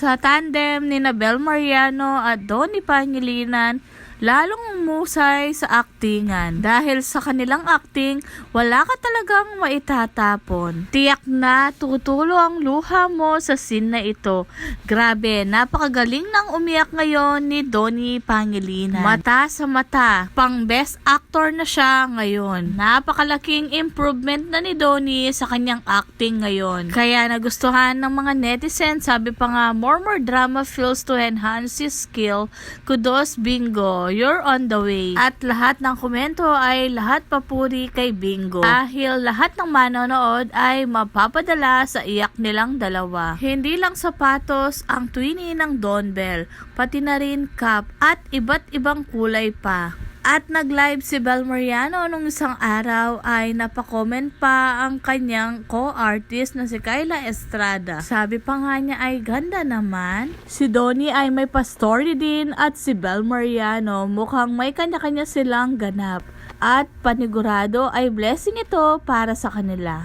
sa tandem ni Nabel Mariano at Donnie Pangilinan lalong umusay sa aktingan. Dahil sa kanilang acting, wala ka talagang maitatapon. Tiyak na tutulo ang luha mo sa scene na ito. Grabe, napakagaling ng umiyak ngayon ni Donnie Pangilinan. Mata sa mata, pang best actor na siya ngayon. Napakalaking improvement na ni Donnie sa kanyang acting ngayon. Kaya nagustuhan ng mga netizens, sabi pa nga, more more drama feels to enhance his skill. Kudos Bingo, you're on the way. At lahat ng komento ay lahat papuri kay Bingo. Dahil lahat ng manonood ay mapapadala sa iyak nilang dalawa. Hindi lang sapatos ang twinny ng Don Bell, pati na rin cup at iba't ibang kulay pa. At nag-live si Bel Mariano nung isang araw ay napakomment pa ang kanyang co-artist na si Kyla Estrada. Sabi pa nga niya ay ganda naman. Si Donnie ay may pa-story din at si Bel Mariano mukhang may kanya-kanya silang ganap. At panigurado ay blessing ito para sa kanila.